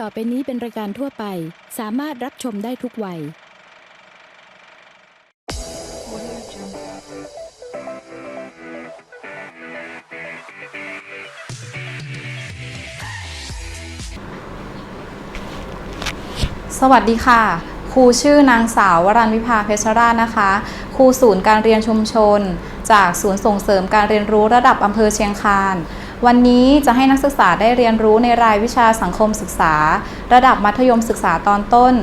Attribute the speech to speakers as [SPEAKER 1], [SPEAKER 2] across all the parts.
[SPEAKER 1] ต่อไปนี้เป็นรายการทั่วไป สามารถรับชมได้ทุกวัย
[SPEAKER 2] สวัสดีค่ะ ครูชื่อนางสาววรัญวิภาเพชรราชนะคะ ครูศูนย์การเรียนชุมชน จากศูนย์ส่งเสริมการเรียนรู้ระดับอำเภอเชียงคาน วันนี้จะให้นักศึกษาได้เรียนรู้ในรายวิชาสังคมศึกษา ระดับมัธยมศึกษาตอนต้น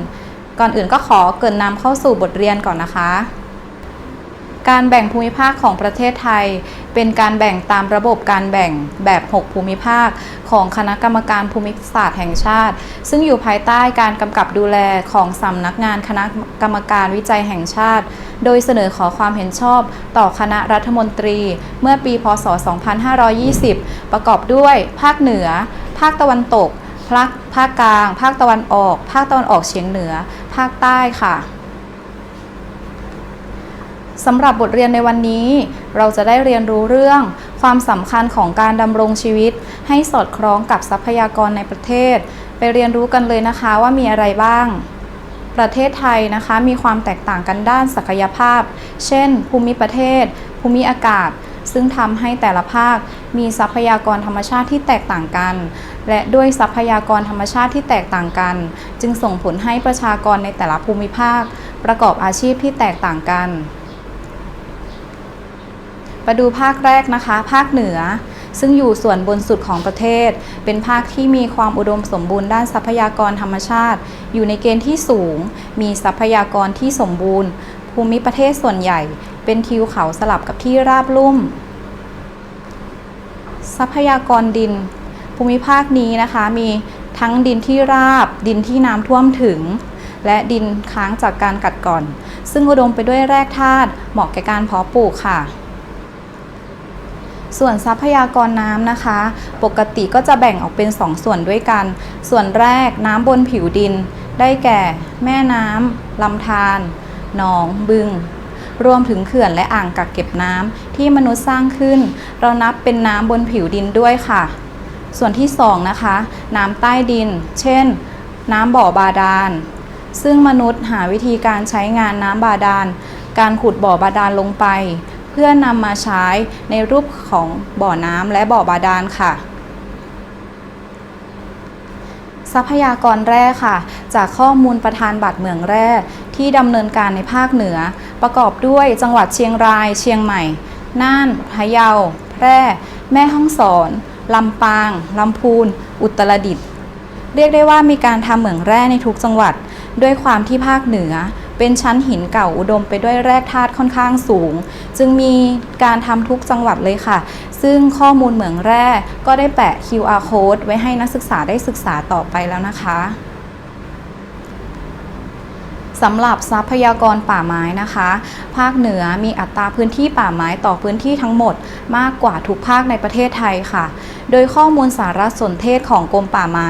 [SPEAKER 2] ก่อนอื่นก็ขอเกินนำเข้าสู่บทเรียนก่อนนะคะ การแบ่งภูมิภาคของประเทศไทย เป็นการแบ่งตามระบบการแบ่งแบบ 6 ภูมิภาค ของคณะกรรมการภูมิศาสตร์แห่งชาติ ซึ่งอยู่ภายใต้การกำกับดูแลของสำนักงานคณะกรรมการวิจัยแห่งชาติ โดยเสนอขอความเห็นชอบต่อคณะรัฐมนตรี เมื่อปี พศ 2520 ประกอบด้วย ภาคเหนือ ภาคตะวันตกภาคภาคกลาง ภาคตะวันออก ภาคตะวันออกเฉียงเหนือ ภาคใต้ค่ะ สำหรับบทเรียนในวันนี้ เราจะได้เรียนรู้เรื่อง ความสำคัญของการดำรงชีวิต ให้สอดคล้องกับทรัพยากรในประเทศ ไปเรียนรู้กันเลยนะคะว่ามีอะไรบ้าง ประเทศไทยนะคะมีความแตกต่างกันด้านศักยภาพ เช่น ภูมิประเทศ ภูมิอากาศ ซึ่งทำให้แต่ละภาค มีทรัพยากรธรรมชาติที่แตกต่างกัน และด้วยทรัพยากรธรรมชาติที่แตกต่างกัน จึงส่งผลให้ประชากรในแต่ละภูมิภาค ประกอบอาชีพที่แตกต่างกัน มาดูภาคแรกนะคะ ภาคเหนือ ซึ่งอยู่ส่วนบนสุดของประเทศ เป็นภาคที่มีความอุดมสมบูรณ์ด้านทรัพยากรธรรมชาติ อยู่ในเกณฑ์ที่สูง มีทรัพยากรที่สมบูรณ์ ภูมิประเทศส่วนใหญ่ เป็นทิวเขาสลับกับที่ราบลุ่ม ทรัพยากรดิน ภูมิภาคนี้นะคะมีทั้งดินที่ราบ ดินที่น้ำท่วมถึง และดินค้างจากการกัดก่อน ซึ่งอุดมไปด้วยแร่ธาตุเหมาะแก่การเพาะปลูกค่ะ ส่วนทรัพยากรน้ำนะคะ ปกติก็จะแบ่งออกเป็น 2 ส่วนด้วยกัน ส่วนแรกน้ำบนผิวดิน ได้แก่ แม่น้ำลำธารหนองบึง รวมถึงเขื่อนและอ่างกักเก็บน้ำที่มนุษย์สร้างขึ้น เรานับเป็นน้ำบนผิวดินด้วยค่ะ ส่วนที่ 2 นะคะ น้ำใต้ดิน เช่น น้ำบ่อบาดาล ซึ่งมนุษย์หาวิธีการใช้งานน้ำบาดาล การขุดบ่อบาดาลลงไป เพื่อนำมาใช้ในรูปของบ่อน้ำและบ่อบาดาลค่ะทรัพยากรแร่ค่ะ จากข้อมูลประธานบัตรเหมืองแร่ที่ดำเนินการในภาคเหนือ ประกอบด้วยจังหวัดเชียงราย เชียงใหม่ น่านพะเยา แพร่ แม่ฮ่องสอน ลำปาง ลำพูน อุตรดิตถ์เรียกได้ว่ามีการทำเหมืองแร่ในทุกจังหวัด ด้วยความที่ภาคเหนือ เป็นชั้นหินเก่าอุดมไปด้วยแร่ธาตุค่อนข้างสูง จึงมีการทำทุกจังหวัดเลยค่ะ ซึ่งข้อมูลเหมืองแร่ก็ได้แปะ QR code ไว้ให้นักศึกษาได้ศึกษาต่อไปแล้วนะคะสำหรับทรัพยากรป่าไม้นะคะ ภาคเหนือมีอัตราพื้นที่ป่าไม้ต่อพื้นที่ทั้งหมด มากกว่าทุกภาคในประเทศไทยค่ะ โดยข้อมูลสารสนเทศของกรมป่าไม้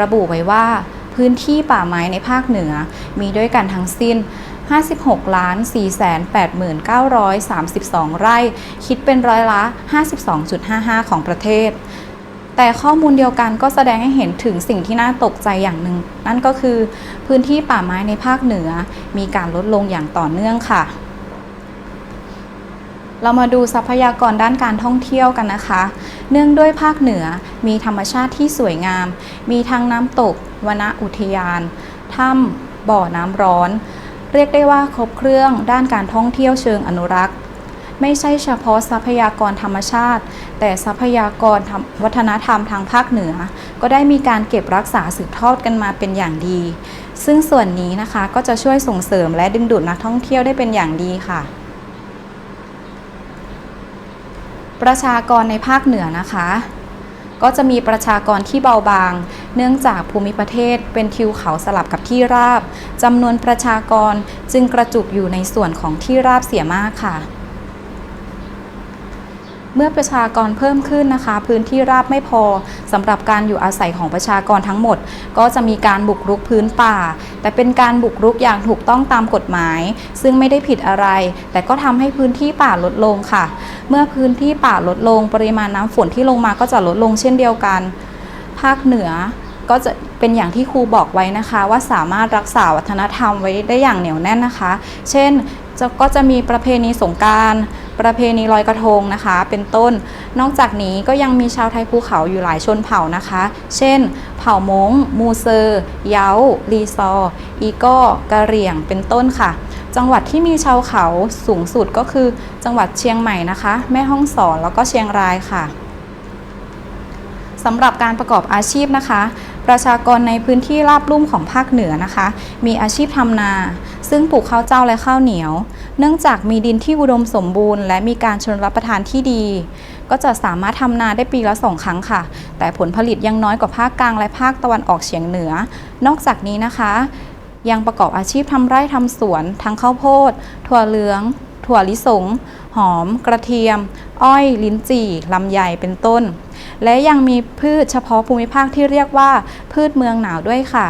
[SPEAKER 2] ระบุไว้ว่า พื้นที่ป่าไม้ในภาคเหนือ มีด้วยกันทั้งสิ้น 56ล้าน4 8 9 3 2 ไร่ คิดเป็นร้อยละ 52.55 ของประเทศ แต่ข้อมูลเดียวกันก็แสดงให้เห็นถึงสิ่งที่น่าตกใจอย่างหนึ่ง นั่นก็คือพื้นที่ป่าไม้ในภาคเหนือ มีการลดลงอย่างต่อเนื่องค่ะ เรามาดูทรัพยากรด้านการท่องเที่ยวกันนะคะ เนื่องด้วยภาคเหนือมีธรรมชาติที่สวยงาม มีทั้งน้ำตกวนอุทยาน ถ้ำบ่อน้ำร้อน เรียกได้ว่าครบเครื่องด้านการท่องเที่ยวเชิงอนุรักษ์ ไม่ใช่เฉพาะทรัพยากรธรรมชาติ แต่ทรัพยากรวัฒนธรรมทางภาคเหนือ ก็ได้มีการเก็บรักษาสืบทอดกันมาเป็นอย่างดี ซึ่งส่วนนี้นะคะก็จะช่วยส่งเสริมและดึงดูดนักท่องเที่ยวได้เป็นอย่างดีค่ะ ประชากรในภาคเหนือนะคะ ก็จะมีประชากรที่เบาบาง เนื่องจากภูมิประเทศเป็นทิวเขาสลับกับที่ราบจำนวนประชากรจึงกระจุกอยู่ในส่วนของที่ราบเสียมากค่ะ เมื่อประชากรเพิ่มขึ้นนะคะ พื้นที่ราบไม่พอสำหรับการอยู่อาศัยของประชากรทั้งหมด ก็จะมีการบุกรุกพื้นป่า แต่เป็นการบุกรุกอย่างถูกต้องตามกฎหมาย ซึ่งไม่ได้ผิดอะไร แต่ก็ทำให้พื้นที่ป่าลดลงค่ะ เมื่อพื้นที่ป่าลดลง ปริมาณน้ำฝนที่ลงมาก็จะลดลงเช่นเดียวกัน ภาคเหนือก็จะเป็นอย่างที่ครูบอกไว้นะคะว่าสามารถรักษาวัฒนธรรมไว้ได้อย่างเหนียวแน่นนะคะ เช่น จะก็จะมีประเพณีสงการประเพณีลอยกระทงนะคะ เป็นต้น นอกจากนี้ก็ยังมีชาวไทยภูเขาอยู่หลายชนเผ่านะคะ เช่น เผ่ามงมูเซอร์เยาลีซอ อีโก้กะเหรี่ยง เป็นต้นค่ะ จังหวัดที่มีชาวเขาสูงสุดก็คือ จังหวัดเชียงใหม่นะคะ แม่ฮ่องสอนแล้วก็เชียงรายค่ะสำหรับการประกอบอาชีพนะคะ ประชากรในพื้นที่ราบลุ่มของภาคเหนือนะคะ มีอาชีพทำนา ซึ่งปลูกข้าวเจ้าและข้าวเหนียว เนื่องจากมีดินที่อุดมสมบูรณ์ และมีการชนรับประทานที่ดี ก็จะสามารถทำนาได้ปีละสองครั้งค่ะ แต่ผลผลิตยังน้อยกว่าภาคกลางและภาคตะวันออกเฉียงเหนือ นอกจากนี้นะคะ ยังประกอบอาชีพทำไร่ทำสวน ทั้งข้าวโพด ถั่วเหลือง ถั่วลิสง หอม กระเทียม อ้อย ลิ้นจี่ลำไยเป็นต้น และยังมีพืชเฉพาะภูมิภาคที่เรียกว่า พืชเมืองหนาวด้วยค่ะ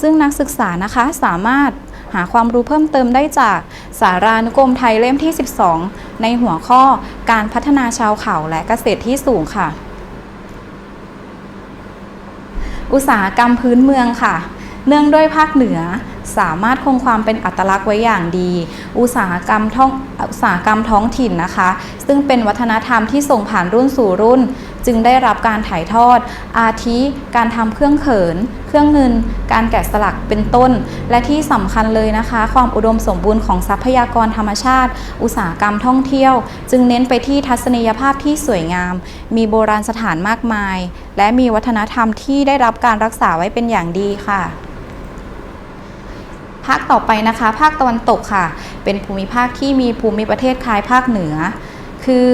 [SPEAKER 2] ซึ่งนักศึกษานะคะสามารถหาความรู้เพิ่มเติมได้จากสารานุกรมไทยเล่มที่ 12 ในหัวข้อการพัฒนาชาวเขาและเกษตรที่สูงค่ะ อุตสาหกรรมพื้นเมืองค่ะ เนื่องด้วยภาคเหนือสามารถคงความเป็นอัตลักษณ์ไว้อย่างดี อุตสาหกรรมท้องอุตสาหกรรมท้องถิ่นนะคะ ซึ่งเป็นวัฒนธรรมที่ส่งผ่านรุ่นสู่รุ่น จึงได้รับการถ่ายทอด อาทิการทำเครื่องเขิน เครื่องเงิน การแกะสลักเป็นต้น และที่สำคัญเลยนะคะ ความอุดมสมบูรณ์ของทรัพยากรธรรมชาติ อุตสาหกรรมท่องเที่ยว จึงเน้นไปที่ทัศนียภาพที่สวยงาม มีโบราณสถานมากมาย และมีวัฒนธรรมที่ได้รับการรักษาไว้เป็นอย่างดีค่ะภาคต่อไปนะคะ ภาคตะวันตกค่ะ เป็นภูมิภาคที่มีภูมิประเทศคล้ายภาคเหนือ คือ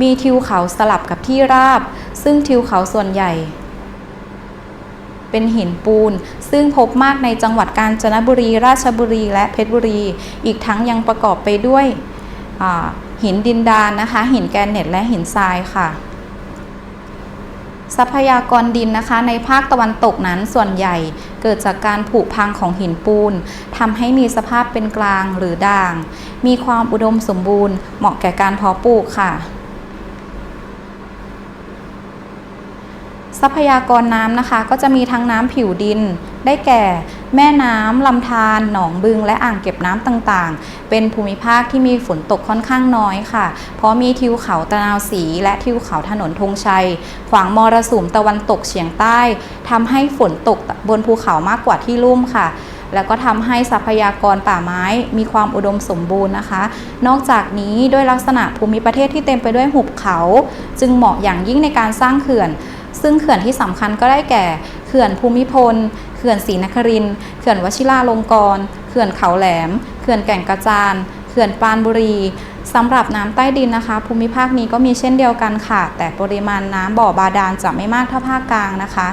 [SPEAKER 2] มีทิวเขาสลับกับที่ราบ ซึ่งทิวเขาส่วนใหญ่ เป็นหินปูน ซึ่งพบมากในจังหวัดกาญจนบุรี ราชบุรี และเพชรบุรี อีกทั้งยังประกอบไปด้วยหินดินดานนะคะ หินแกรนเนตและหินทรายค่ะ ทรัพยากรดินนะคะ ในภาคตะวันตกนั้นส่วนใหญ่ เกิดจากการผุพังของหินปูนทำให้มีสภาพเป็นกลางหรือด่าง มีความอุดมสมบูรณ์ เหมาะแก่การเพาะปลูกค่ะ ทรัพยากรน้ำนะคะ ก็จะมีทั้งน้ำผิวดิน ได้แก่ แม่น้ำลำธารหนองบึง และอ่างเก็บน้ำต่างๆ เป็นภูมิภาคที่มีฝนตกค่อนข้างน้อยค่ะ เพราะมีทิวเขาตะนาวสี และทิวเขาถนนธงชัย ขวางมรสุมตะวันตกเฉียงใต้ทำให้ฝนตกบนภูเขามากกว่าที่ลุ่มค่ะแล้วก็ทำให้ทรัพยากรป่าไม้มีความอุดมสมบูรณ์นะคะ นอกจากนี้ด้วยลักษณะภูมิประเทศที่เต็มไปด้วยหุบเขา จึงเหมาะอย่างยิ่งในการสร้างเขื่อน ซึ่งเขื่อนที่สำคัญก็ได้แก่เขื่อนภูมิพล เขื่อนศรีนคริน เขื่อนวชิราลงกรณ์ เขื่อนเขาแหลม เขื่อนแก่งกระจาน เขื่อนปานบุรีสำหรับน้ำใต้ดินนะคะ ภูมิภาคนี้ก็มีเช่นเดียวกันค่ะ แต่ปริมาณน้ำบ่อบาดาลจะไม่มากเท่าภาคกลางนะคะ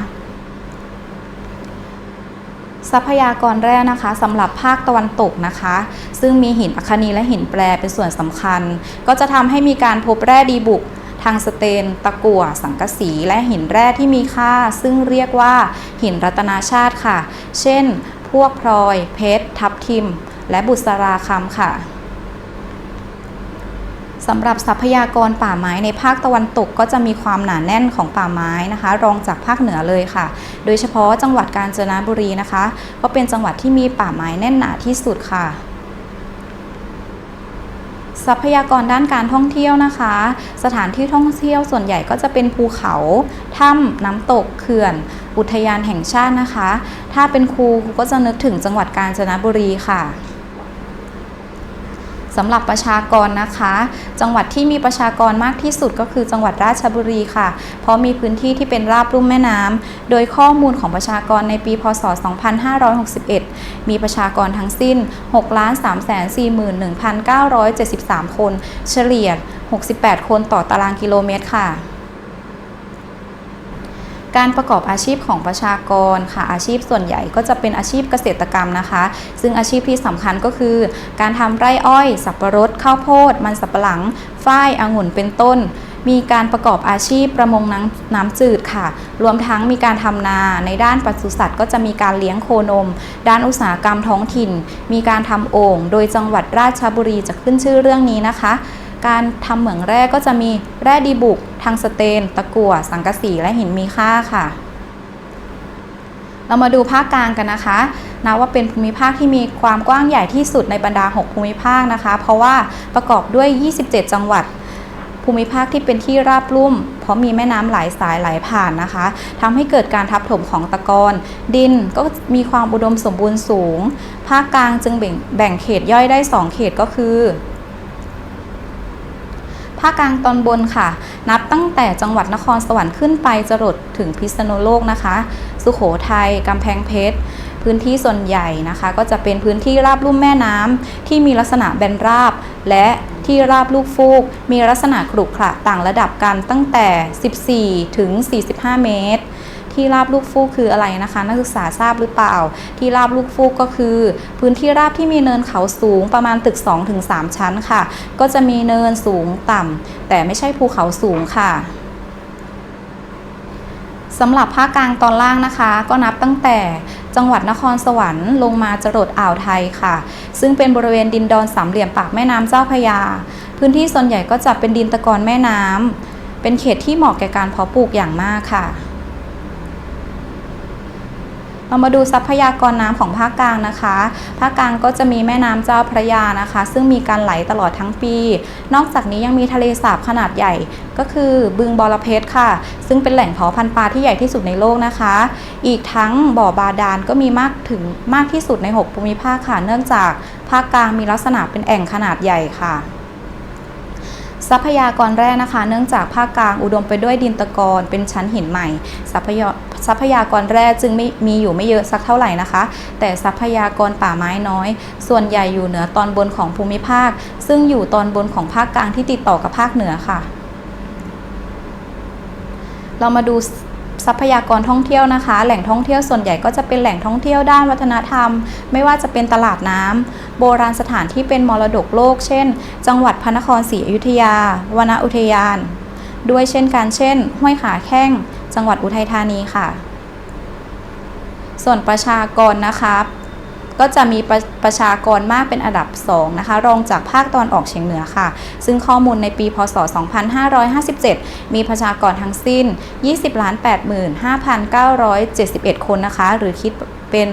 [SPEAKER 2] ทรัพยากรแร่นะคะสำหรับภาคตะวันตกนะคะ ซึ่งมีหินอัคคนีและหินแปรเป็นส่วนสำคัญ ก็จะทำให้มีการพบแร่ดีบุก ทางสเตน ตะกั่วสังกะสี และหินแร่ที่มีค่า ซึ่งเรียกว่าหินรัตนาชาติค่ะ เช่น พวกพลอย เพชร ทับทิม และบุษราคำค่ะสำหรับทรัพยากรป่าไม้ในภาคตะวันตกก็จะมีความหนาแน่นของป่าไม้นะคะ รองจากภาคเหนือเลยค่ะ โดยเฉพาะจังหวัดกาญจนบุรีนะคะ ก็เป็นจังหวัดที่มีป่าไม้แน่นหนาที่สุดค่ะ ทรัพยากรด้านการท่องเที่ยวนะคะ สถานที่ท่องเที่ยวส่วนใหญ่ก็จะเป็นภูเขาถ้ำน้ำตกเขื่อน อุทยานแห่งชาตินะคะ ถ้าเป็นครูครูก็จะนึกถึงจังหวัดกาญจนบุรีค่ะ สำหรับประชากรนะคะ จังหวัดที่มีประชากรมากที่สุดก็คือจังหวัดราชบุรีค่ะ เพราะมีพื้นที่ที่เป็นราบลุ่มแม่น้ำโดยข้อมูลของประชากรในปีพศ 2561 มีประชากรทั้งสิ้น 6,341,973 คน เฉลี่ย 68 คนต่อตารางกิโลเมตรค่ะ การประกอบอาชีพของประชากรค่ะ อาชีพส่วนใหญ่ก็จะเป็นอาชีพเกษตรกรรมนะคะ ซึ่งอาชีพที่สำคัญก็คือ การทำไร่อ้อย สับปะรด ข้าวโพด มันสับปะหลัง ฝ้ายองุ่นเป็นต้น มีการประกอบอาชีพประมงน้ำน้ำจืดค่ะ รวมทั้งมีการทำนาในด้านปศุสัตว์ ก็จะมีการเลี้ยงโคนม ด้านอุตสาหกรรมท้องถิ่น มีการทำโอ่งโดยจังหวัดราชบุรีจะขึ้นชื่อเรื่องนี้นะคะ การทำเหมืองแร่ก็จะมีแร่ดีบุกทางสเตน ตะกั่วสังกะสีและหินมีค่าค่ะ เรามาดูภาคกลางกันนะคะนับว่าเป็นภูมิภาคที่มีความกว้างใหญ่ที่สุดในบรรดา 6 ภูมิภาคนะคะ เพราะว่าประกอบด้วย 27 จังหวัด ภูมิภาคที่เป็นที่ราบลุ่ม เพราะมีแม่น้ำหลายสายไหลผ่านนะคะทำให้เกิดการทับถมของตะกอนดินก็มีความอุดมสมบูรณ์สูง ภาคกลางจึงแบ่งแบ่งเขตย่อยได้ 2 เขตก็คือ ภาคกลางตอนบนค่ะ นับตั้งแต่จังหวัดนครสวรรค์ขึ้นไปจรดถึงพิษณุโลกนะคะ สุโขทัยกำแพงเพชรพื้นที่ส่วนใหญ่นะคะ ก็จะเป็นพื้นที่ราบลุ่มแม่น้ำที่มีลักษณะแบนราบ และที่ราบลูกฟูก มีลักษณะขรุขระต่างระดับกันตั้งแต่ 14 ถึง 45 เมตร ที่ราบลูกฟูกคืออะไรนะคะ นักศึกษาทราบหรือเปล่า ที่ราบลูกฟูกก็คือ พื้นที่ราบที่มีเนินเขาสูงประมาณตึก 2-3 ชั้นค่ะ ก็จะมีเนินสูงต่ำแต่ไม่ใช่ภูเขาสูงค่ะสำหรับภาคกลางตอนล่างนะคะ ก็นับตั้งแต่จังหวัดนครสวรรค์ลงมาจรดอ่าวไทยค่ะ ซึ่งเป็นบริเวณดินดอนสามเหลี่ยมปากแม่น้ำเจ้าพระยา พื้นที่ส่วนใหญ่ก็จะเป็นดินตะกอนแม่น้ำเป็นเขตที่เหมาะแก่การเพาะปลูกอย่างมากค่ะ เรามาดูทรัพยากรน้ำของภาคกลางนะคะ ภาคกลางก็จะมีแม่น้ำเจ้าพระยานะคะ ซึ่งมีการไหลตลอดทั้งปี นอกจากนี้ยังมีทะเลสาบขนาดใหญ่ ก็คือบึงบอระเพ็ดค่ะ ซึ่งเป็นแหล่งเพาะพันธุ์ปลาที่ใหญ่ที่สุดในโลกนะคะ อีกทั้งบ่อบาดาลก็มีมากถึงมากที่สุดใน 6 ภูมิภาคค่ะ เนื่องจากภาคกลางมีลักษณะเป็นแอ่งขนาดใหญ่ค่ะ ทรัพยากรแร่นะคะ เนื่องจากภาคกลางอุดมไปด้วยดินตะกอนเป็นชั้นหินใหม่ ทรัพยาทรัพยากรแร่จึงไม่มีอยู่ไม่เยอะสักเท่าไหร่นะคะ แต่ทรัพยากรป่าไม้น้อย ส่วนใหญ่อยู่เหนือตอนบนของภูมิภาค ซึ่งอยู่ตอนบนของภาคกลางที่ติดต่อกับภาคเหนือค่ะ เรามาดู ทรัพยากรท่องเที่ยวนะคะ แหล่งท่องเที่ยวส่วนใหญ่ก็จะเป็นแหล่งท่องเที่ยวด้านวัฒนธรรม ไม่ว่าจะเป็นตลาดน้ำโบราณสถานที่เป็นมรดกโลก เช่น จังหวัดพระนครศรีอยุธยา วนอุทยาน ด้วยเช่นการเช่น ห้วยขาแข้ง จังหวัดอุทัยธานีค่ะ ส่วนประชากรนะคะ ก็จะมีประประชากรมากเป็นอันดับ2นะคะรองจากภาคตอนออกเฉียงเหนือค่ะ ซึ่งข้อมูลในปีพศ 2557 มีประชากรทั้งสิ้น 20 85,971 คนนะคะ หรือคิด เป็น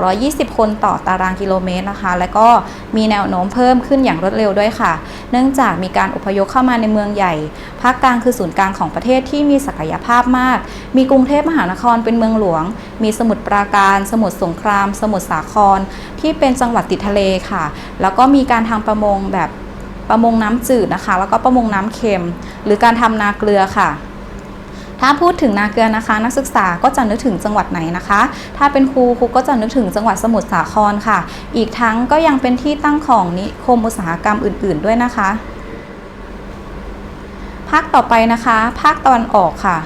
[SPEAKER 2] 220 คนต่อตารางกิโลเมตรนะคะ และก็มีแนวโน้มเพิ่มขึ้นอย่างรวดเร็วด้วยค่ะ เนื่องจากมีการอพยพเข้ามาในเมืองใหญ่ ภาคกลางคือศูนย์กลางของประเทศที่มีศักยภาพมาก มีกรุงเทพมหานครเป็นเมืองหลวง มีสมุทรปราการ สมุทรสงคราม สมุทรสาคร ที่เป็นจังหวัดติดทะเลค่ะ แล้วก็มีการทำประมงแบบประมงน้ำจืดนะคะ แล้วก็ประมงน้ำเค็ม หรือการทำนาเกลือค่ะ ถ้าพูดถึงนาเกลือนะคะ นักศึกษาก็จะนึกถึงจังหวัดไหนนะคะ ถ้าเป็นครูครูก็จะนึกถึงจังหวัดสมุทรสาครค่ะ อีกทั้งก็ยังเป็นที่ตั้งของนิคมอุตสาหกรรมอื่น ๆ ด้วยนะคะ ภาคต่อไปนะคะ ภาคตะวันออกค่ะ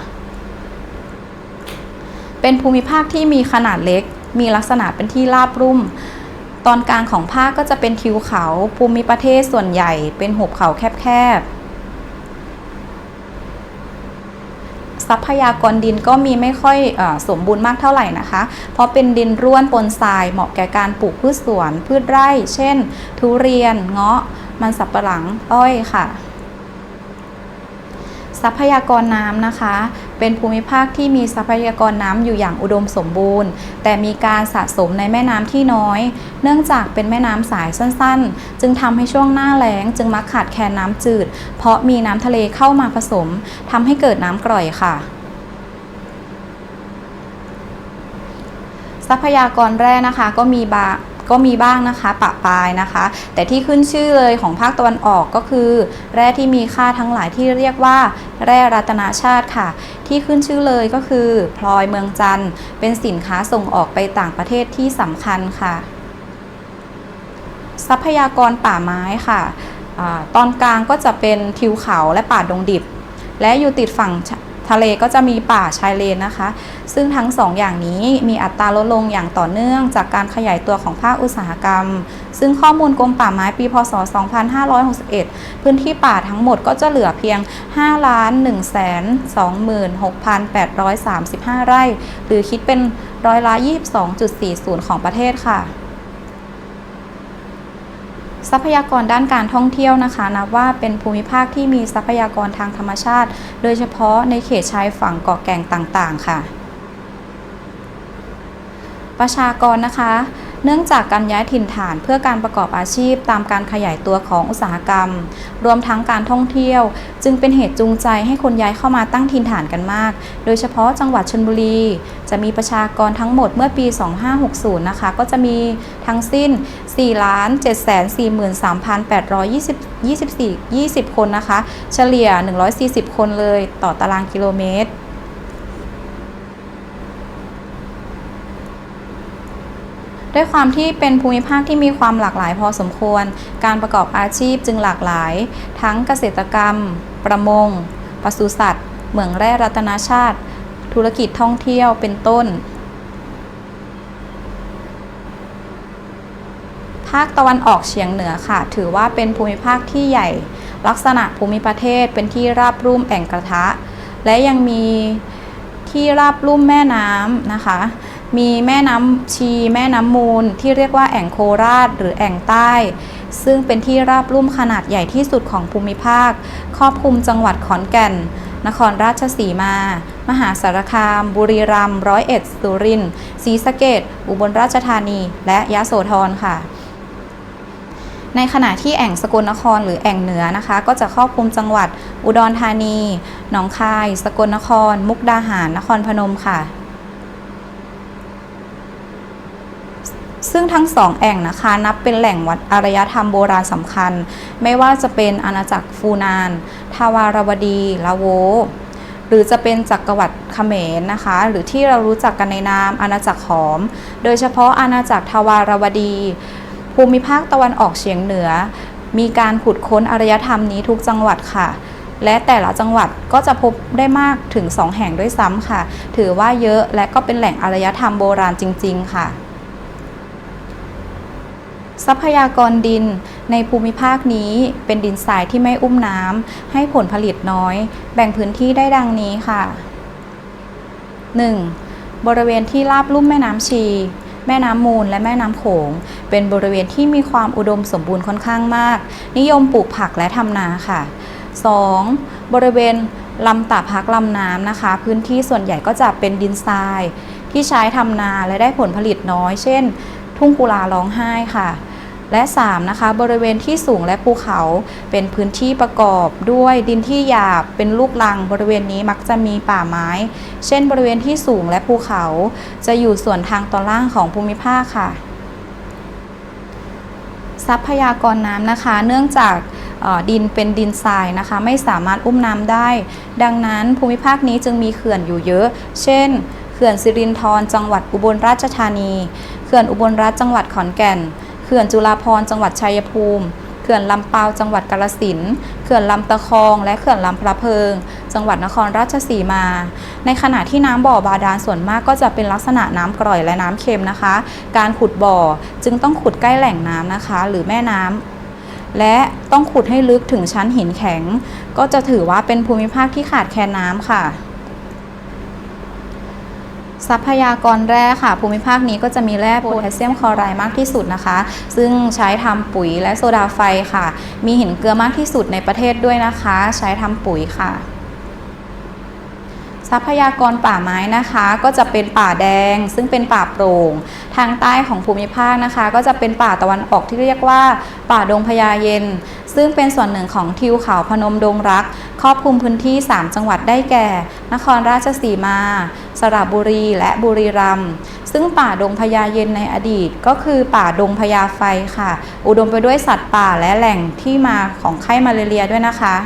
[SPEAKER 2] เป็นภูมิภาคที่มีขนาดเล็ก มีลักษณะเป็นที่ราบรุ่มตอนกลางของภาคก็จะเป็นทิวเขาภูมิประเทศส่วนใหญ่ เป็นหุบเขาแคบๆ ทรัพยากรดินก็มีไม่ค่อยอสมบูรณ์มากเท่าไหร่นะคะ เพราะเป็นดินร่วนปนทรายเหมาะแก่การปลูกพืชสวน พืชไร่ เช่น ทุเรียน เงาะ มันสับปะหลัง อ้อยค่ะ ทรัพยากรน้ำนะคะ เป็นภูมิภาคที่มีทรัพยากรน้ำอยู่อย่างอุดมสมบูรณ์ แต่มีการสะสมในแม่น้ำที่น้อย เนื่องจากเป็นแม่น้ำสายสั้นๆ จึงทำให้ช่วงหน้าแล้ง จึงมักขาดแคลนน้ำจืด เพราะมีน้ำทะเลเข้ามาผสมทำให้เกิดน้ำกร่อยค่ะทรัพยากรแร่นะคะก็มีบา ก็มีบ้างนะคะปะปายนะคะ แต่ที่ขึ้นชื่อเลยของภาคตะวันออกก็คือ แร่ที่มีค่าทั้งหลายที่เรียกว่า แร่รัตนาชาติค่ะ ที่ขึ้นชื่อเลยก็คือ พลอยเมืองจันทร์ เป็นสินค้าส่งออกไปต่างประเทศที่สำคัญค่ะ ทรัพยากรป่าไม้ค่ะอตอนกลางก็จะเป็นทิวเขาและป่าดงดิบ และอยู่ติดฝั่ง ทะเลก็จะมีป่าชายเลนนะคะ ซึ่งทั้งสองอย่างนี้มีอัตราลดลงอย่างต่อเนื่องจากการขยายตัวของภาคอุตสาหกรรม ซึ่งข้อมูลกรมป่าไม้ปี พศ 2561 พื้นที่ป่าทั้งหมดก็จะเหลือเพียง 5 1 2 6 8 3 5 ไร่ หรือคิดเป็นร้อยละ 22.40 ของประเทศค่ะ ทรัพยากรด้านการท่องเที่ยวนะคะนับว่าเป็นภูมิภาคที่มีทรัพยากรทางธรรมชาติ โดยเฉพาะในเขตชายฝั่งเกาะแก่งต่างๆ ค่ะ ประชากรนะคะ เนื่องจากการย้ายถิ่นฐานเพื่อการประกอบอาชีพตามการขยายตัวของอุตสาหกรรม รวมทั้งการท่องเที่ยว จึงเป็นเหตุจูงใจให้คนย้ายเข้ามาตั้งถิ่นฐานกันมาก โดยเฉพาะจังหวัดชลบุรี จะมีประชากรทั้งหมดเมื่อปี 2560 นะคะ ก็จะมีทั้งสิ้น4 7 4 3 8 2 24 20 คนนะคะ เฉลี่ย 140 คนเลยต่อตารางกิโลเมตร ด้วยความที่เป็นภูมิภาคที่มีความหลากหลายพอสมควร การประกอบอาชีพจึงหลากหลาย ทั้งเกษตรกรรม ประมงปศุสัตว์ เหมืองแร่รัตนาชาติ ธุรกิจท่องเที่ยวเป็นต้น ภาคตะวันออกเฉียงเหนือค่ะ ถือว่าเป็นภูมิภาคที่ใหญ่ ลักษณะภูมิประเทศเป็นที่ราบรุ่มแอ่งกระทะ และยังมีที่ราบรุ่มแม่น้ำนะคะ มีแม่น้ำชี แม่น้ำมูล ที่เรียกว่าแอ่งโคราช หรือแอ่งใต้ ซึ่งเป็นที่ราบรุ่มขนาดใหญ่ที่สุดของภูมิภาค ครอบคลุมจังหวัดขอนแก่น นครราชสีมา มหาสารคาม บุรีรัมย์ร้อยเอ็ดสุรินทร์ศรีสะเกษอุบลราชธานี และยะโสธรค่ะในขณะที่แอ่งสกลนครหรือแอ่งเหนือนะคะ ก็จะครอบคลุมจังหวัด อุดรธานี หนองคาย สกลนคร มุกดาหาร นครพนมค่ะ ซึ่งทั้งสองแอ่งนะคะ นับเป็นแหล่งวัดอารยธรรมโบราณสำคัญ ไม่ว่าจะเป็นอาณาจักรฟูนาน ทาวารวดีลาโว หรือจะเป็นจักรวรรดิเขมรนะคะ หรือที่เรารู้จักกันในนามอาณาจักรหอม โดยเฉพาะอาณาจักรทาวารวดี ภูมิภาคตะวันออกเฉียงเหนือ มีการขุดค้นอารยธรรมนี้ทุกจังหวัดค่ะและแต่ละจังหวัดก็จะพบได้มากถึง 2 แห่งด้วยซ้ำค่ะ ถือว่าเยอะและก็เป็นแหล่งอารยธรรมโบราณจริง ๆ ค่ะ ทรัพยากรดินในภูมิภาคนี้เป็นดินทรายที่ไม่อุ้มน้ำให้ผลผลิตน้อย แบ่งพื้นที่ได้ดังนี้ค่ะ 1. บริเวณที่ราบลุ่มแม่น้ำชี แม่น้ำมูลและแม่น้ำโขง เป็นบริเวณที่มีความอุดมสมบูรณ์ค่อนข้างมาก นิยมปลูกผักและทำนาค่ะ 2. บริเวณลำตาพักลำน้ำนะคะ พื้นที่ส่วนใหญ่ก็จะเป็นดินทราย ที่ใช้ทำนาและได้ผลผลิตน้อย เช่น ทุ่งกุลาร้องไห้ค่ะ และ 3. นะคะ บริเวณที่สูงและภูเขาเป็นพื้นที่ประกอบด้วยดินที่หยาบเป็นลูกลัง บริเวณนี้มักจะมีป่าไม้ เช่น บริเวณที่สูงและภูเขา จะอยู่ส่วนทางตอนล่างของภูมิภาคค่ะ ทรัพยากรน้ำนะคะ เนื่องจากดินเป็นดินทรายนะคะ ไม่สามารถอุ้มน้ำได้ ดังนั้นภูมิภาคนี้จึงมีเขื่อนอยู่เยอะ เช่นเขื่อนสิรินธรจังหวัดอุบลราชธานี เขื่อนอุบลรัฐจังหวัดขอนแก่น ขื่อนจุฬาภรณ์จังหวัดชัยภูมิ เขื่อนลำเปาวจังหวัดกาฬสินเขื่อนลำตะคอง และเขื่อนลำพระเพิง จังหวัดนครราชสีมา ในขณะที่น้ำบ่อบาดาลส่วนมากก็จะเป็นลักษณะน้ำกร่อยและน้ำเค็มนะคะ การขุดบ่อจึงต้องขุดใกล้แหล่งน้ำนะคะ หรือแม่น้ำและต้องขุดให้ลึกถึงชั้นหินแข็ง ก็จะถือว่าเป็นภูมิภาคที่ขาดแคลนน้ำค่ะ ทรัพยากรแร่ค่ะ ภูมิภาคนี้ก็จะมีแร่โพแทสเซียมคลอไรด์มากที่สุดนะคะ ซึ่งใช้ทำปุ๋ยและโซดาไฟค่ะ มีหินเกลือมากที่สุดในประเทศด้วยนะคะ ใช้ทำปุ๋ยค่ะ ทรัพยากรป่าไม้นะคะ ก็จะเป็นป่าแดง ซึ่งเป็นป่าโปร่ง ทางใต้ของภูมิภาคนะคะ ก็จะเป็นป่าตะวันออกที่เรียกว่า ป่าดงพญาเย็น ซึ่งเป็นส่วนหนึ่งของทิวเขาพนมดงรัก ครอบคลุมพื้นที่ 3 จังหวัดได้แก่ นครราชสีมา สระบุรีและบุรีรัมย์ซึ่งป่าดงพญาเย็นในอดีต ก็คือป่าดงพญาไฟค่ะ อุดมไปด้วยสัตว์ป่าและแหล่งที่มาของไข้มาเลเรียด้วยนะคะ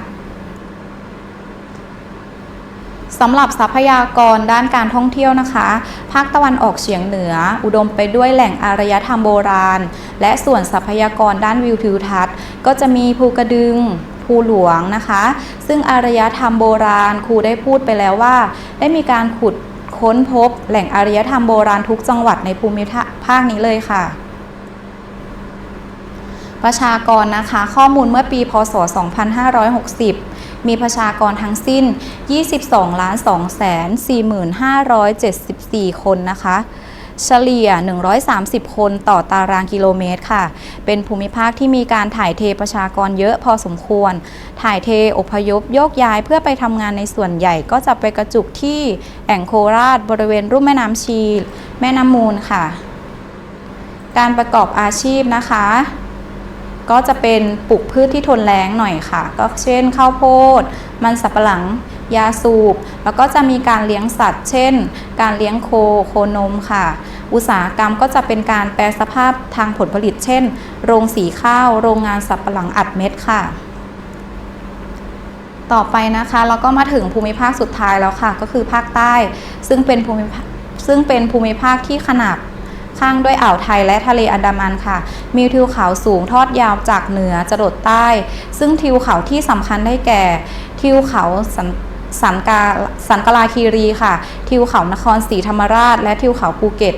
[SPEAKER 2] สำหรับทรัพยากรด้านการท่องเที่ยวนะคะ ภาคตะวันออกเฉียงเหนือ อุดมไปด้วยแหล่งอารยธรรมโบราณ และส่วนทรัพยากรด้านวิวทิวทัศน์ ก็จะมีภูกระดึงภูหลวงนะคะ ซึ่งอารยธรรมโบราณครูได้พูดไปแล้วว่า ได้มีการขุดค้นพบแหล่งอารยธรรมโบราณทุกจังหวัดในภูมิภาคนี้เลยค่ะประชากรนะคะ ข้อมูลเมื่อปี พศ 2560 มีประชากรทั้งสิ้น 22 2 4 5 7 4 คนนะคะเฉลี่ย 130 คนต่อตารางกิโลเมตรค่ะ เป็นภูมิภาคที่มีการถ่ายเทประชากรเยอะพอสมควร ถ่ายเทอพยพโยกย้ายเพื่อไปทำงานในส่วนใหญ่ก็จะไปกระจุกที่แอ่งโคราช บริเวณรุ่มแม่น้ำชี แม่น้ำมูลค่ะ การประกอบอาชีพนะคะ ก็จะเป็นปลูกพืชที่ทนแล้งหน่อยค่ะ ก็เช่นข้าวโพด มันสับปะหลัง ยาสูบ แล้วก็จะมีการเลี้ยงสัตว์ เช่น การเลี้ยงโคโคนมค่ะ อุตสาหกรรมก็จะเป็นการแปรสภาพทางผลผลิต เช่น โรงสีข้าว โรงงานสับปะหลังอัดเม็ดค่ะต่อไปนะคะเราก็มาถึงภูมิภาคสุดท้ายแล้วค่ะ ก็คือภาคใต้ ซึ่งเป็นภูมิภาคซึ่งเป็นภูมิภาคที่ขนาบ ข้างด้วยอ่าวไทยและทะเลอันดามันค่ะ มีทิวเขาสูงทอดยาวจากเหนือจรดใต้ ซึ่งทิวเขาที่สำคัญได้แก่ ทิวเขาสันสันกาสันกลาคีรีค่ะ ทิวเขานครศรีธรรมราช และทิวเขาภูเก็ต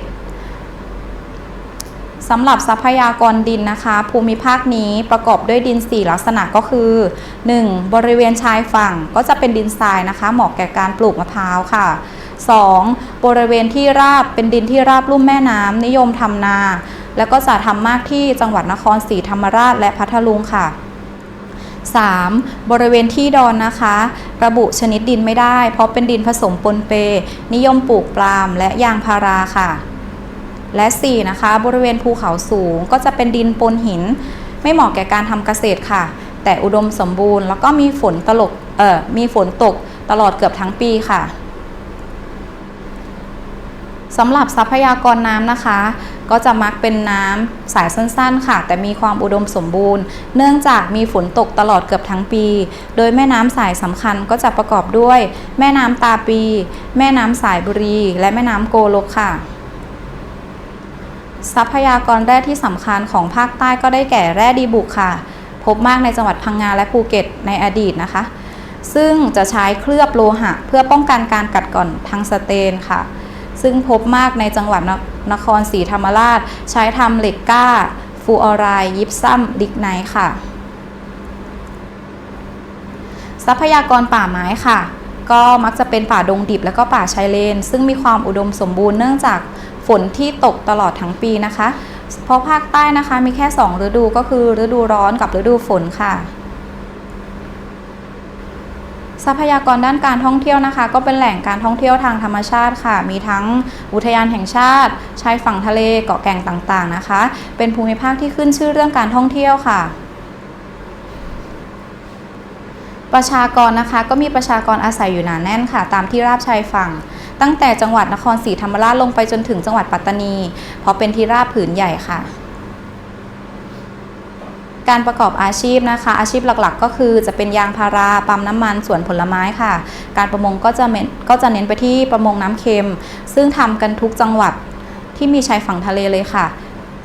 [SPEAKER 2] สำหรับทรัพยากรดินนะคะ ภูมิภาคนี้ประกอบด้วยดิน 4 ลักษณะก็คือ 1. บริเวณชายฝั่งก็จะเป็นดินทรายนะคะ เหมาะแก่การปลูกมะพร้าวค่ะ 2. บริเวณที่ราบเป็นดินที่ราบลุ่มแม่น้ำนิยมทำนา แล้วก็จะทำมากที่จังหวัดนครศรีธรรมราชและพัทลุงค่ะ 3. บริเวณที่ดอนนะคะ ระบุชนิดดินไม่ได้ เพราะเป็นดินผสมปนเป นิยมปลูกปาล์มและยางพาราค่ะ และ 4 นะคะ บริเวณภูเขาสูงก็จะเป็นดินปนหิน ไม่เหมาะแก่การทำเกษตรค่ะ แต่อุดมสมบูรณ์ แล้วก็มีฝนตลกเอ่อมีฝนตกตลอดเกือบทั้งปีค่ะ สำหรับทรัพยากรน้ำนะคะ ก็จะมักเป็นน้ำสายสั้นๆค่ะ แต่มีความอุดมสมบูรณ์ เนื่องจากมีฝนตกตลอดเกือบทั้งปี โดยแม่น้ำสายสำคัญก็จะประกอบด้วย แม่น้ำตาปี แม่น้ำสายบุรี และแม่น้ำโกลกค่ะ ทรัพยากรแร่ที่สำคัญของภาคใต้ก็ได้แก่แร่ดีบุกค่ะ พบมากในจังหวัดพังงาและภูเก็ตในอดีตนะคะ ซึ่งจะใช้เคลือบโลหะ เพื่อป้องกันการกัดก่อนทางสเตนค่ะ ซึ่งพบมากในจังหวัดนนครศรีธรรมราช ใช้ทำเหล็กกล้า ฟูออไรยิปซัมดิกไนค่ะ ทรัพยากรป่าไม้ค่ะ ก็มักจะเป็นป่าดงดิบและก็ป่าชายเลน ซึ่งมีความอุดมสมบูรณ์เนื่องจากฝนที่ตกตลอดทั้งปีนะคะ เพราะภาคใต้นะคะมีแค่ 2 ฤดูก็คือฤดูร้อนกับฤดูฝนค่ะ ทรัพยากรด้านการท่องเที่ยวนะคะ ก็เป็นแหล่งการท่องเที่ยวทางธรรมชาติค่ะ มีทั้งอุทยานแห่งชาติชายฝั่งทะเลเกาะแก่งต่างๆนะคะ เป็นภูมิภาคที่ขึ้นชื่อเรื่องการท่องเที่ยวค่ะประชากรนะคะก็มีประชากรอาศัยอยู่หนาแน่นค่ะ ตามที่ราบชายฝั่ง ตั้งแต่จังหวัดนครศรีธรรมราชลงไปจนถึงจังหวัดปัตตานี เพราะเป็นที่ราบผืนใหญ่ค่ะ การประกอบอาชีพนะคะ อาชีพหลักๆ ก็คือจะเป็นยางพาราปั๊มน้ำมันสวนผลไม้ค่ะ การประมงก็จะเน้นก็จะเน้นไปที่ประมงน้ำเค็ม ซึ่งทำกันทุกจังหวัดที่มีชายฝั่งทะเลเลยค่ะ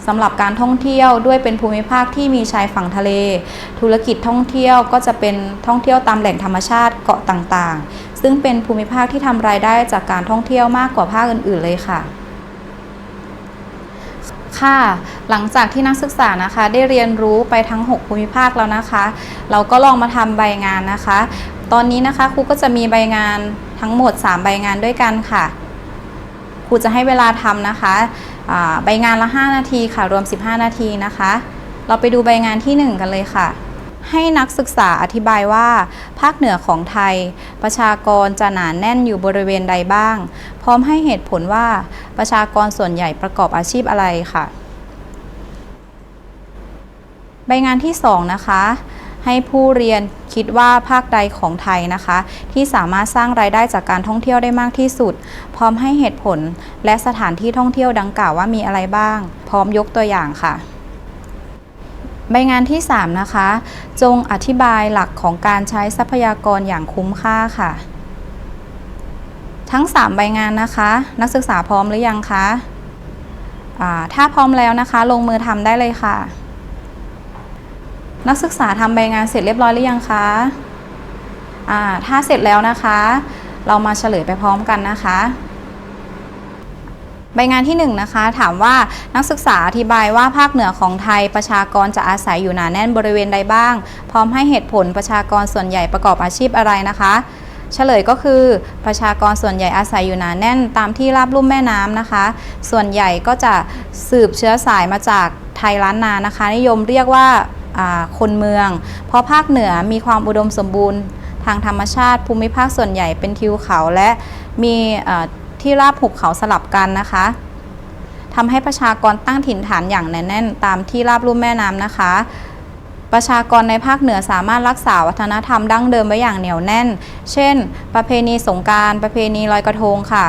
[SPEAKER 2] สำหรับการท่องเที่ยวด้วยเป็นภูมิภาคที่มีชายฝั่งทะเล ธุรกิจท่องเที่ยวก็จะเป็นท่องเที่ยวตามแหล่งธรรมชาติเกาะต่างๆ ซึ่งเป็นภูมิภาคที่ทำรายได้จากการท่องเที่ยวมากกว่าภาคอื่นๆเลยค่ะ ค่ะ หลังจากที่นักศึกษานะคะ ได้เรียนรู้ไปทั้ง 6 ภูมิภาคแล้วนะคะ เราก็ลองมาทำใบงานนะคะ ตอนนี้นะคะครูก็จะมีใบงานทั้งหมด 3 ใบงานด้วยกันค่ะครูจะให้เวลาทำนะคะใบงานละ 5 นาทีค่ะ รวม 15 นาทีนะคะ เราไปดูใบงานที่ 1 กันเลยค่ะ ให้นักศึกษาอธิบายว่า ภาคเหนือของไทย ประชากรจะหนานแน่นอยู่บริเวณใดบ้าง พร้อมให้เหตุผลว่าประชากรส่วนใหญ่ประกอบอาชีพอะไรค่ะ ใบงานที่ 2 นะคะให้ผู้เรียนคิดว่าภาคใดของไทยนะคะ ที่สามารถสร้างรายได้จากการท่องเที่ยวได้มากที่สุด พร้อมให้เหตุผลและสถานที่ท่องเที่ยวดังกล่าวว่ามีอะไรบ้าง พร้อมยกตัวอย่างค่ะ ใบงานที่ 3 นะคะ จงอธิบายหลักของการใช้ทรัพยากรอย่างคุ้มค่าค่ะ ทั้ง 3 ใบงานนะคะ นักศึกษาพร้อมหรือยังคะถ้าพร้อมแล้วนะคะ ลงมือทำได้เลยค่ะ นักศึกษาทำใบงานเสร็จเรียบร้อยหรือยังคะถ้าเสร็จแล้วนะคะ เรามาเฉลยไปพร้อมกันนะคะ ใบงานที่1นงนะคะถามว่านักศึกษาอธิบายว่าภาคเหนือของไทยประชากรจะอาศัยอยู่หนาแน่นบริเวณใดบ้าง พร้อมให้เหตุผลประชากรส่วนใหญ่ประกอบอาชีพอะไรนะคะเฉลยก็คือประชากรส่วนใหญ่อาศัยอยู่หนาแน่นตามที่ราบลุ่มแม่น้ำนะคะ ส่วนใหญ่ก็จะสืบเชื้อสายมาจากไทยล้านนานะคะ นิยมเรียกว่าคนเมือง เพราะภาคเหนือมีความอุดมสมบูรณ์ ทางธรรมชาติภูมิภาคส่วนใหญ่เป็นทิวเขาและมี ที่ราบหุบเขาสลับกันนะคะทำให้ประชากรตั้งถิ่นฐานอย่างแน่นตามที่ราบลุ่มแม่น้ำนะคะ ประชากรในภาคเหนือสามารถรักษาวัฒนธรรมดั้งเดิมไว้อย่างเหนียวแน่น เช่น ประเพณีสงการ ประเพณีลอยกระทงค่ะ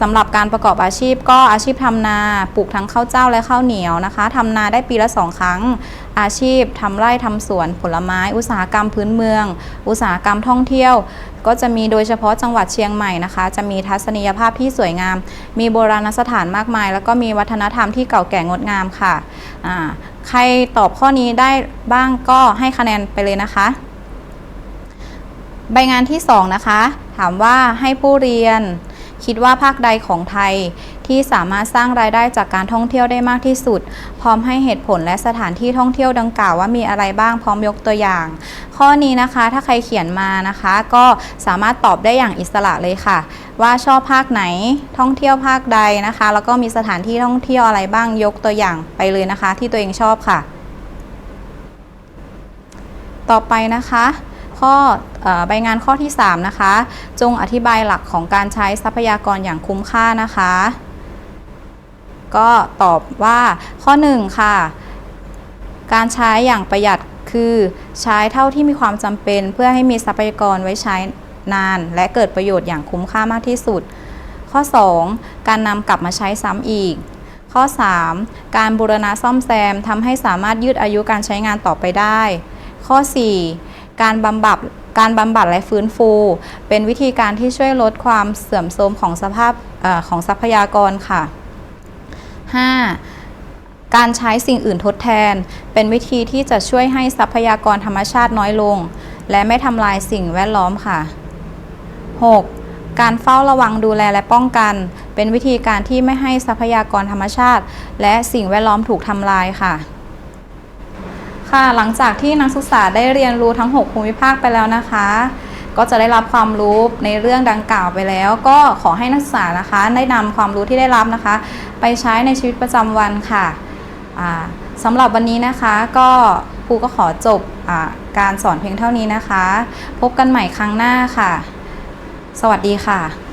[SPEAKER 2] สำหรับการประกอบอาชีพก็อาชีพทำนาปลูกทั้งข้าวเจ้าและข้าวเหนียวนะคะทำนาได้ปีละสองครั้ง อาชีพทำไร่ทำสวนผลไม้ อุตสาหกรรมพื้นเมือง อุตสาหกรรมท่องเที่ยว ก็จะมีโดยเฉพาะจังหวัดเชียงใหม่นะคะ จะมีทัศนียภาพที่สวยงาม มีโบราณสถานมากมาย แล้วก็มีวัฒนธรรมที่เก่าแก่งดงามค่ะใครตอบข้อนี้ได้บ้างก็ให้คะแนนไปเลยนะคะ ใบงานที่2นะคะถามว่าให้ผู้เรียน คิดว่าภาคใดของไทยที่สามารถสร้างรายได้จากการท่องเที่ยวได้มากที่สุด พร้อมให้เหตุผลและสถานที่ท่องเที่ยวดังกล่าวว่ามีอะไรบ้างพร้อมยกตัวอย่าง ข้อนี้นะคะถ้าใครเขียนมานะคะ ก็สามารถตอบได้อย่างอิสระเลยค่ะ ว่าชอบภาคไหนท่องเที่ยวภาคใดนะคะ แล้วก็มีสถานที่ท่องเที่ยวอะไรบ้างยกตัวอย่างไปเลยนะคะ ที่ตัวเองชอบค่ะ ต่อไปนะคะ ข้ออใบงานข้อที่ 3 นะคะ จงอธิบายหลักของการใช้ทรัพยากรอย่างคุ้มค่านะคะ ก็ตอบว่าข้อ 1 ค่ะ การใช้อย่างประหยัดคือใช้เท่าที่มีความจำเป็น เพื่อให้มีทรัพยากรไว้ใช้นาน และเกิดประโยชน์อย่างคุ้มค่ามากที่สุด ข้อ 2 การนำกลับมาใช้ซ้ำอีก ข้อ 3 การบูรณะซ่อมแซมทำให้สามารถยืดอายุการใช้งานต่อไปได้ ข้อ 4 การบำบัดการบำบัดและฟื้นฟู เป็นวิธีการที่ช่วยลดความเสื่อมโทรมของสภาพอของทรัพยากรค่ะ 5. การใช้สิ่งอื่นทดแทน เป็นวิธีที่จะช่วยให้ทรัพยากรธรรมชาติน้อยลง และไม่ทำลายสิ่งแวดล้อมค่ะ 6. การเฝ้าระวังดูแลและป้องกัน เป็นวิธีการที่ไม่ให้ทรัพยากรธรรมชาติ และสิ่งแวดล้อมถูกทำลายค่ะ ค่ะหลังจากที่นักศึกษาได้เรียนรู้ทั้ง 6 ภูมิภาคไปแล้วนะคะ ก็จะได้รับความรู้ในเรื่องดังกล่าวไปแล้ว ก็ขอให้นักศึกษานะคะได้นำความรู้ที่ได้รับนะคะ ไปใช้ในชีวิตประจำวันค่ะอ่าสำหรับวันนี้นะคะก็ครูก็ขอจบอการสอนเพียงเท่านี้นะคะ พบกันใหม่ครั้งหน้าค่ะ สวัสดีค่ะ